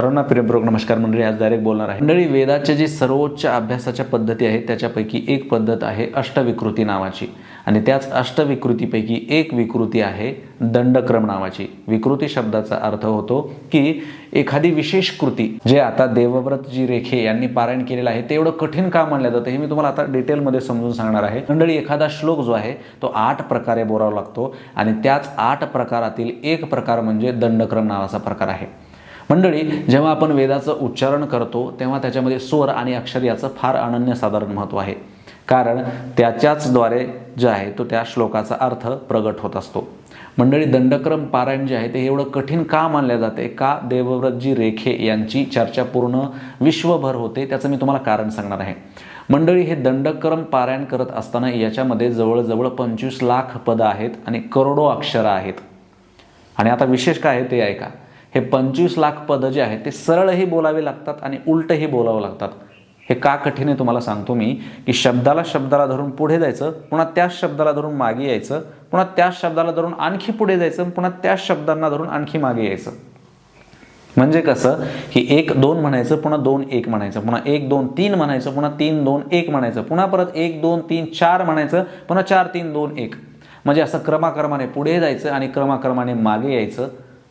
सर्वांना प्रेमपूर्वक नमस्कार मंडळी आज डायरेक्ट बोलणार आहे. मंडळी वेदाच्या जी सर्वोच्च अभ्यासाच्या पद्धती आहेत त्याच्यापैकी एक पद्धत आहे अष्टविकृती नावाची. आणि त्याच अष्टविकृतीपैकी एक विकृती आहे दंडक्रम नावाची. विकृती शब्दाचा अर्थ होतो की एखादी विशेष कृती जे आता देवव्रत जी रेखे यांनी पारायण केलेलं आहे ते एवढं कठीण का मानलं जातं हे मी तुम्हाला आता डिटेलमध्ये समजून सांगणार आहे. मंडळी एखादा श्लोक जो आहे तो आठ प्रकारे बोलावा लागतो. आणि त्याच आठ प्रकारातील एक प्रकार म्हणजे दंडक्रम नावाचा प्रकार आहे. मंडळी जेव्हा आपण वेदाचं उच्चारण करतो तेव्हा त्याच्यामध्ये स्वर आणि अक्षर याचं फार अनन्यसाधारण महत्त्व आहे. कारण त्याच्याचद्वारे जे आहे तो त्या श्लोकाचा अर्थ प्रगट होत असतो. मंडळी दंडक्रम पारायण जे आहे ते एवढं कठीण का मानले जाते? का देवव्रतजी रेखे यांची चर्चा पूर्ण विश्वभर होते? त्याचं मी तुम्हाला कारण सांगणार आहे. मंडळी हे दंडक्रम पारायण करत असताना याच्यामध्ये जवळजवळ पंचवीस लाख पदं आहेत आणि करोडो अक्षरं आहेत. आणि आता विशेष काय आहे ते ऐका. हे पंचवीस लाख पदं जे आहेत ते सरळही बोलावे लागतात आणि उलटही बोलावं लागतात. हे का कठीण आहे तुम्हाला सांगतो मी की शब्दाला शब्दाला धरून पुढे जायचं पुन्हा त्याच शब्दाला धरून मागे यायचं पुन्हा त्याच शब्दाला धरून आणखी पुढे जायचं पुन्हा त्याच शब्दांना धरून आणखी मागे यायचं. म्हणजे कसं की एक दोन म्हणायचं पुन्हा दोन एक म्हणायचं पुन्हा एक दोन तीन म्हणायचं पुन्हा तीन दोन एक म्हणायचं पुन्हा परत एक दोन तीन चार म्हणायचं पुन्हा चार तीन दोन एक. म्हणजे असं क्रमाक्रमाने पुढे जायचं आणि क्रमाक्रमाने मागे यायचं.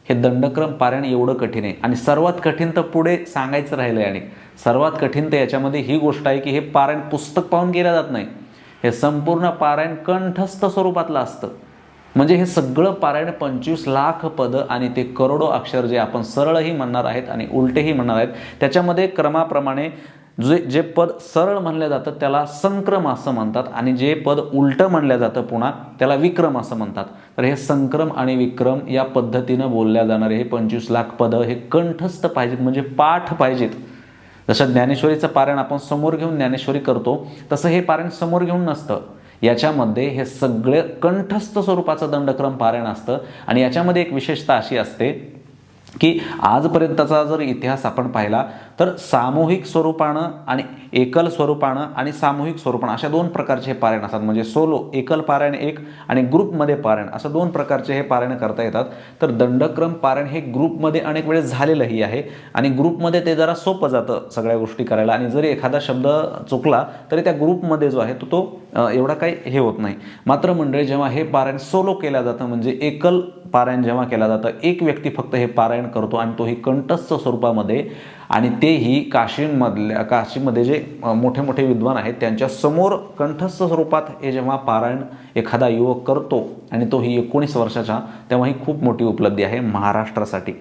हे दंडक्रम पारायण एवढं कठीण आहे. आणि सर्वात कठीण तर पुढे सांगायचं राहिलं आहे आणि सर्वात कठीण तर याच्यामध्ये ही गोष्ट आहे की हे पारायण पुस्तक पाहून केलं जात नाही. हे संपूर्ण पारायण कंठस्थ स्वरूपातलं असतं. म्हणजे हे सगळं पारायण पंचवीस लाख पदं आणि ते करोडो अक्षर जे आपण सरळही म्हणणार आहेत आणि उलटेही म्हणणार आहेत त्याच्यामध्ये क्रमाप्रमाणे जे जे पद सरळ म्हणलं जातं त्याला संक्रम असं म्हणतात. आणि जे पद उलटं म्हणलं जातं पुन्हा त्याला विक्रम असं म्हणतात. तर हे संक्रम आणि विक्रम या पद्धतीनं बोलल्या जाणारे हे पंचवीस लाख पदं हे कंठस्थ पाहिजेत म्हणजे पाठ पाहिजेत. जसं ज्ञानेश्वरीचं पारायण आपण समोर घेऊन ज्ञानेश्वरी करतो तसं हे पारायण समोर घेऊन नसतं. याच्यामध्ये हे सगळे कंठस्थ स्वरूपाचं दंडक्रम पारायण असतं. आणि याच्यामध्ये एक विशेषता अशी असते की आजपर्यंतचा जर इतिहास आपण पाहिला तर सामूहिक स्वरूपानं आणि एकल स्वरूपानं आणि सामूहिक स्वरूपानं अशा दोन प्रकारचे हे पारायण असतात. म्हणजे सोलो एकल पारायण एक आणि ग्रुपमध्ये पारायण. असं दोन प्रकारचे हे पारायण करता येतात. तर दंडक्रम पारायण हे ग्रुपमध्ये अनेक वेळेस झालेलंही आहे. आणि ग्रुपमध्ये ते जरा सोपं जातं सगळ्या गोष्टी करायला. आणि जरी एखादा शब्द चुकला तरी त्या ग्रुपमध्ये जो आहे तो तो एवढा काही हे होत नाही. मात्र मंडळी जेव्हा हे पारायण सोलो केलं जातं म्हणजे एकल पारायण जेव्हा केलं जातं एक व्यक्ती फक्त हे पारायण करतो आणि तोही कंठस्थ स्वरूपामध्ये आणि तेही काशीमधल्या काशीमध्ये जे मोठे मोठे विद्वान आहेत त्यांच्यासमोर कंठस्थ स्वरूपात हे जेव्हा पारायण एखादा युवक करतो आणि तो ही एकोणीस वर्षाचा तेव्हा ही खूप मोठी उपलब्धी आहे महाराष्ट्रासाठी.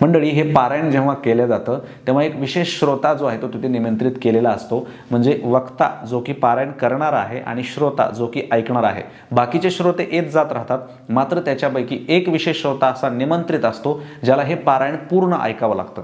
मंडळी हे पारायण जेव्हा केलं जातं तेव्हा एक विशेष श्रोता जो आहे तो तिथे निमंत्रित केलेला असतो म्हणजे वक्ता जो की पारायण करणार आहे आणि श्रोता जो की ऐकणार आहे. बाकीचे श्रोते येत जात राहतात मात्र त्याच्यापैकी एक विशेष श्रोता असा निमंत्रित असतो ज्याला हे पारायण पूर्ण ऐकावं लागतं.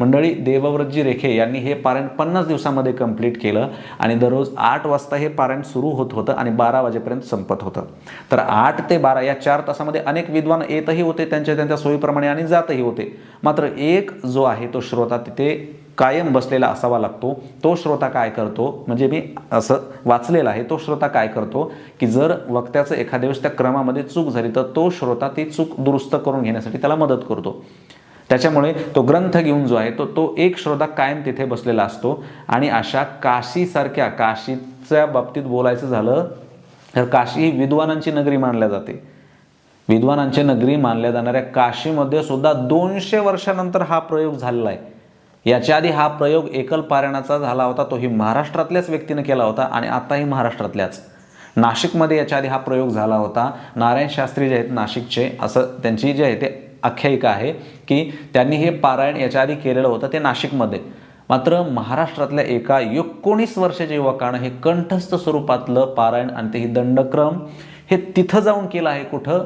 मंडळी देवव्रतजी रेखे यांनी हे पारायण पन्नास दिवसामध्ये कंप्लीट केलं आणि दररोज आठ वाजता हे पारायण सुरू होत होतं आणि बारा वाजेपर्यंत संपत होतं. तर आठ ते बारा या चार तासामध्ये अनेक विद्वान येतही होते त्यांच्या त्यांच्या सोयीप्रमाणे आणि जातही होते. मात्र एक जो आहे तो श्रोता तिथे कायम बसलेला असावा लागतो. तो श्रोता काय करतो? म्हणजे मी असं वाचलेलं आहे तो श्रोता काय करतो? की जर वक्त्याचं एखाद्या वेळेस त्या क्रमामध्ये चूक झाली तर तो श्रोता ती चूक दुरुस्त करून घेण्यासाठी त्याला मदत करतो. त्याच्यामुळे तो ग्रंथ घेऊन जो आहे तो तो एक श्रोता कायम तिथे बसलेला असतो. आणि अशा काशीसारख्या काशीच्या बाबतीत बोलायचं झालं तर काशी ही विद्वानांची नगरी मानल्या जाते. विद्वानांची नगरी मानल्या जाणाऱ्या काशीमध्ये सुद्धा दोनशे वर्षानंतर हा प्रयोग झालेला आहे. याच्या आधी हा प्रयोग एकल पारायणाचा झाला होता तोही महाराष्ट्रातल्याच व्यक्तीने केला होता आणि आताही महाराष्ट्रातल्याच. नाशिकमध्ये याच्या आधी हा प्रयोग झाला होता. नारायण शास्त्री जे आहेत नाशिकचे असं त्यांची जे आहे ते आख्यायिका आहे की त्यांनी हे पारायण याच्या आधी केलेलं होतं ते नाशिकमध्ये. मात्र महाराष्ट्रातल्या एका एकोणीस वर्षाच्या युवकानं हे कंठस्थ स्वरूपातलं पारायण आणि ते ही दंडक्रम हे तिथं जाऊन केलं आहे कुठं?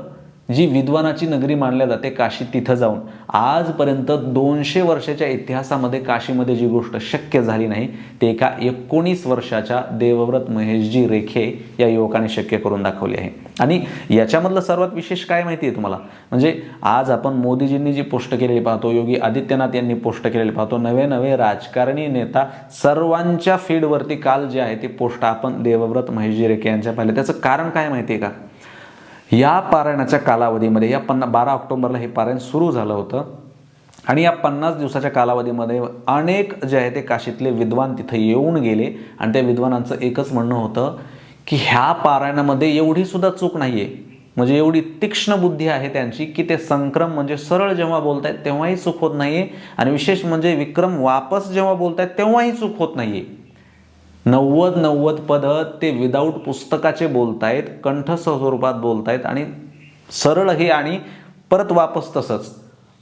जी विद्वानाची नगरी मानल्या जाते काशी तिथं जाऊन. आजपर्यंत दोनशे वर्षाच्या इतिहासामध्ये काशीमध्ये जी गोष्ट शक्य झाली नाही ते एका एकोणीस वर्षाच्या देवव्रत महेशजी रेखे या युवकाने शक्य करून दाखवली आहे. आणि याच्यामधलं सर्वात विशेष काय माहिती आहे तुम्हाला? म्हणजे आज आपण मोदीजींनी जी पोस्ट केलेली पाहतो योगी आदित्यनाथ यांनी पोस्ट केलेली पाहतो नवे नवे राजकारणी नेता सर्वांच्या फीडवरती काल जे आहे ती पोस्ट आपण देवव्रत महेशजी रेखे यांच्या पाहिल्या त्याचं कारण काय माहिती आहे का? या पारायणाच्या कालावधीमध्ये या पन्ना बारा ऑक्टोबरला हे पारायण सुरू झालं होतं आणि या पन्नास दिवसाच्या कालावधीमध्ये अनेक जे आहे ते काशीतले विद्वान तिथे येऊन गेले आणि त्या विद्वानांचं एकच म्हणणं होतं की ह्या पारायणामध्ये एवढी सुद्धा चूक नाही आहे म्हणजे एवढी तीक्ष्ण बुद्धी आहे त्यांची की ते संक्रम म्हणजे सरळ जेव्हा बोलतायत तेव्हाही चूक होत नाही आहे आणि विशेष म्हणजे विक्रम वापस जेव्हा बोलतायत तेव्हाही चूक होत नाही आहे नव्वद नव्वद पद ते विदाऊट पुस्तकाचे बोलतायत कंठस्वरूपात स्वरूपात बोलतायत आणि सरळ हे आणि परत वापस तसंच.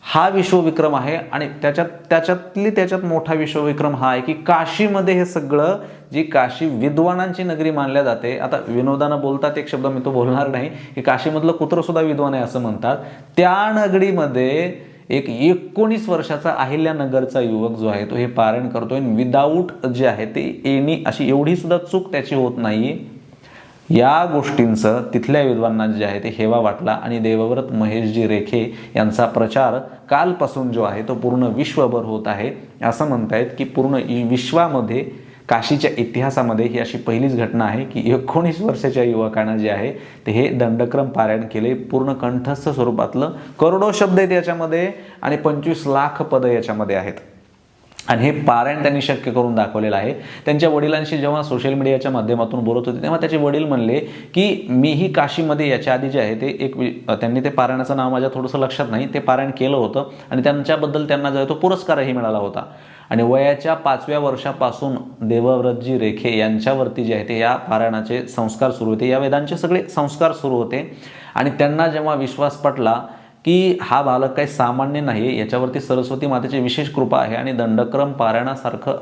हा विश्वविक्रम आहे आणि त्याच्यात त्याच्यातली त्याच्यात मोठा विश्वविक्रम हा आहे की काशीमध्ये हे सगळं जी काशी विद्वानांची नगरी मानल्या जाते. आता विनोदानं बोलतात एक शब्द मी तो बोलणार नाही की काशीमधलं कुत्रं सुद्धा विद्वान आहे असं म्हणतात. त्या नगरीमध्ये एक एकोणीस वर्षाचा अहिल्यानगरचा युवक जो आहे तो हे पारायण करतोय विदाऊट जे आहे ते एनी अशी एवढी सुद्धा चूक त्याची होत नाहीये. या गोष्टींचं तिथल्या विद्वांना जे आहे ते हेवा वाटला आणि देवव्रत महेशजी रेखे यांचा प्रचार कालपासून जो आहे तो पूर्ण विश्वभर होत आहे. असं म्हणतायत की पूर्ण विश्वामध्ये काशीच्या इतिहासामध्ये ही अशी पहिलीच घटना आहे की एकोणीस वर्षाच्या युवकानं जे आहे ते हे दंडक्रम पारायण केले. पूर्ण कंठस्थ स्वरूपातलं करोडो शब्द आहेत याच्यामध्ये आणि पंचवीस लाख पदं याच्यामध्ये आहेत. आणि हे पारायण त्यांनी शक्य करून दाखवलेलं आहे. त्यांच्या वडिलांशी जेव्हा सोशल मीडियाच्या माध्यमातून बोलत होते तेव्हा त्याचे वडील म्हणले की मीही काशीमध्ये याच्या आधी जे आहे ते एक त्यांनी ते पारायणाचं नाव माझ्या थोडंसं लक्षात नाही ते पारायण केलं होतं आणि त्यांच्याबद्दल त्यांना जो आहे तो पुरस्कारही मिळाला होता. आणि वयाच्या पाचव्या वर्षापासून देवव्रतजी रेखे यांच्यावरती जे आहे ते या पारायणाचे संस्कार सुरू होते. या वेदांचे सगळे संस्कार सुरू होते. आणि त्यांना जेव्हा विश्वास पटला की हा बालक काही सामान्य नाही याच्यावरती सरस्वती मातेची विशेष कृपा आहे आणि दंडक्रम पारायणासारखं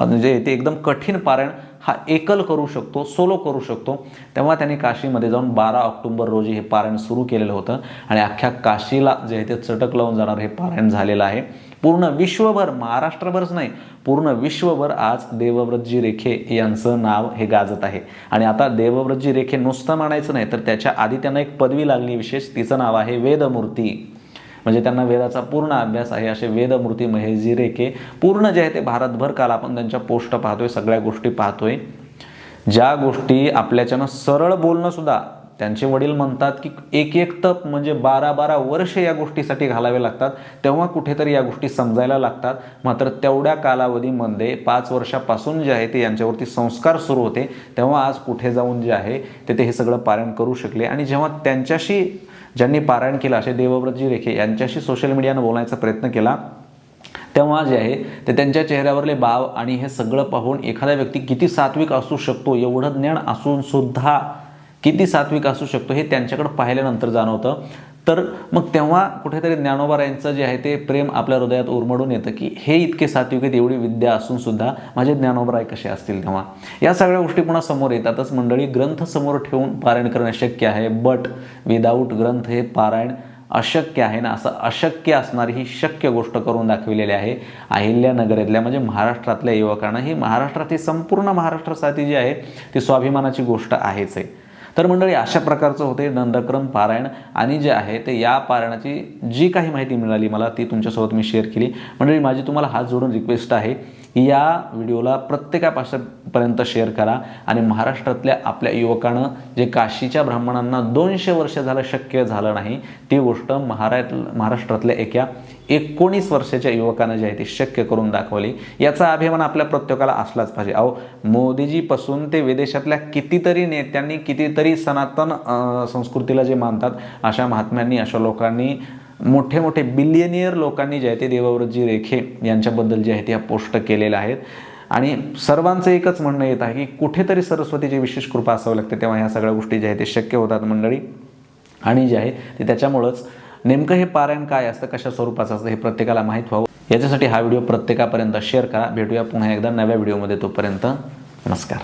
म्हणजे ते एकदम कठीण पारायण हा एकल करू शकतो सोलो करू शकतो. तेव्हा त्यांनी काशीमध्ये जाऊन बारा ऑक्टोबर रोजी हे पारायण सुरू केलेलं होतं आणि अख्ख्या काशीला जे आहे ते चटक लावून जाणार हे पारायण झालेलं आहे. पूर्ण विश्वभर महाराष्ट्रभरच नाही पूर्ण विश्वभर आज देवव्रतजी रेखे यांचं नाव हे गाजत आहे. आणि आता देवव्रतजी रेखे नुसतं म्हणायचं नाही तर त्याच्या आधी त्यांना एक पदवी लागली विशेष तिचं नाव आहे वेदमूर्ती. म्हणजे त्यांना वेदाचा पूर्ण अभ्यास आहे असे वेदमूर्ती महेशजी रेखे पूर्ण जे आहे ते भारतभर काल आपण त्यांच्या पोस्ट पाहतोय सगळ्या गोष्टी पाहतोय. ज्या गोष्टी आपल्याच्यानं सरळ बोलणं सुद्धा त्यांचे वडील म्हणतात की एक एक तप म्हणजे बारा बारा वर्ष या गोष्टीसाठी घालावे लागतात. तेव्हा कुठेतरी या गोष्टी समजायला लागतात. मात्र तेवढ्या कालावधीमध्ये पाच वर्षापासून जे आहे ते यांच्यावरती संस्कार सुरू होते. तेव्हा आज कुठे जाऊन जे आहे ते ते हे सगळं पारायण करू शकले. आणि जेव्हा त्यांच्याशी ज्यांनी पारायण केलं असे देवव्रतजी रेखे यांच्याशी सोशल मीडियानं बोलायचा प्रयत्न केला तेव्हा जे आहे ते त्यांच्या चेहऱ्यावरले भाव आणि हे सगळं पाहून एखादा व्यक्ती किती सात्विक असू शकतो एवढं ज्ञान असून सुद्धा किती सात्विक असू शकतो हे त्यांच्याकडे पाहिल्यानंतर जाणवतं. तर मग तेव्हा कुठेतरी ज्ञानोबारायांचं जे आहे ते प्रेम आपल्या हृदयात उरमडून येतं की हे इतके सात्विक आहेत एवढी विद्या असून सुद्धा माझे ज्ञानोबराय कसे असतील तेव्हा. या सगळ्या गोष्टी पुन्हा समोर येतातच. मंडळी ग्रंथ समोर ठेवून पारायण करणं शक्य आहे. बट विदाऊट ग्रंथ हे पारायण अशक्य आहे ना? असं अशक्य असणारी ही शक्य गोष्ट करून दाखविलेली आहे. अहिल्यानगरीतल्या म्हणजे महाराष्ट्रातल्या युवकांना. ही महाराष्ट्रात ही संपूर्ण महाराष्ट्रासाठी जी आहे ती स्वाभिमानाची गोष्ट आहेच आहे. तर मंडळी अशा प्रकारचं होते नंदक्रम पारायण. आणि जे आहे ते या पारायणाची जी काही माहिती मिळाली मला ती तुमच्यासोबत मी शेअर केली. मंडळी माझी तुम्हाला हात जोडून रिक्वेस्ट आहे या व्हिडिओला प्रत्येकापाशापर्यंत शेअर करा. आणि महाराष्ट्रातल्या आपल्या युवकानं जे काशीच्या ब्राह्मणांना दोनशे वर्ष झालं शक्य झालं नाही ती गोष्ट महारा महाराष्ट्रातल्या एका एकोणीस वर्षाच्या युवकानं जे आहे ते शक्य करून दाखवली. याचा अभिमान आपल्या प्रत्येकाला असलाच पाहिजे. अहो मोदीजीपासून ते विदेशातल्या कितीतरी नेत्यांनी कितीतरी सनातन संस्कृतीला जे मानतात अशा महात्म्यांनी अशा लोकांनी मोठे मोठे बिलियनियर लोकांनी जे आहे ते देवव्रतजी रेखे यांच्याबद्दल जे आहे ते पोस्ट केलेल्या आहेत. आणि सर्वांचं एकच म्हणणं येत आहे की कुठेतरी सरस्वतीची विशेष कृपा असावी लागते तेव्हा ह्या सगळ्या गोष्टी ज्या आहेत ते शक्य होतात मंडळी. आणि जे आहे ते त्याच्यामुळंच नेमकं हे पारायण काय असतं कशा स्वरूपाचं असतं हे प्रत्येकाला माहीत व्हावं. याच्यासाठी हा व्हिडिओ प्रत्येकापर्यंत शेअर करा. भेटूया पुन्हा एकदा नव्या व्हिडिओमध्ये तोपर्यंत. नमस्कार.